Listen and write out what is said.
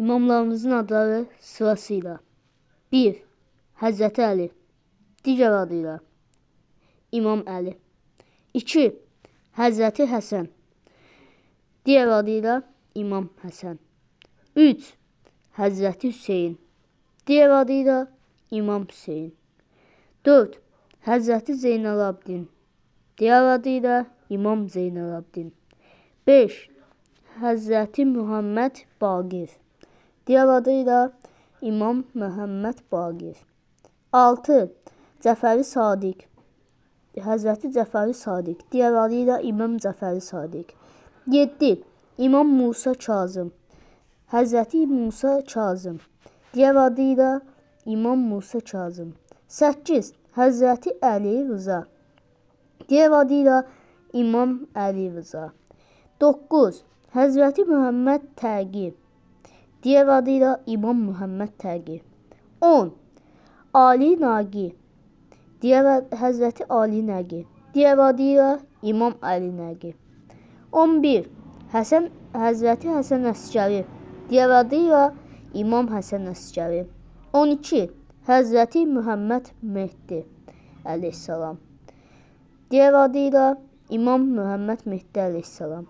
İmamlarımızın adları sırasıyla 1. Həzrəti Əli Digər adıyla İmam Əli 2. Həzrəti Həsən Digər adıyla İmam Həsən 3. Həzrəti Hüseyin Digər adıyla İmam Hüseyin 4. Həzrəti Zeynəlabdin Digər adıyla İmam Zeynəlabdin 5. Həzrəti Muhammed Baqir Digər adıyla İmam Məhəmməd Baqir 6. Cəfəri Sadiq Həzrəti Cəfəri Sadiq Digər adıyla İmam Cəfəri Sadiq 7. İmam Musa Kazım Həzrəti Musa Kazım Digər adıyla İmam Musa Kazım 8. Həzrəti Əli Rıza Digər adıyla İmam Əli Rıza 9. Həzrəti Muhammed Təqi Digər adıyla İmam Muhammed Təqi 10. Ali Naqi ad- Həzrəti Ali Nəqi Digər adıyla İmam Əli Nəqi 11. Həsən Həzrəti Həsən Əsgəri Digər adıyla İmam Həsən Əsgəri 12. Həzrəti Muhammed Mehdi əleyhissalam Digər adıyla İmam Muhammed Mehdi əleyhissalam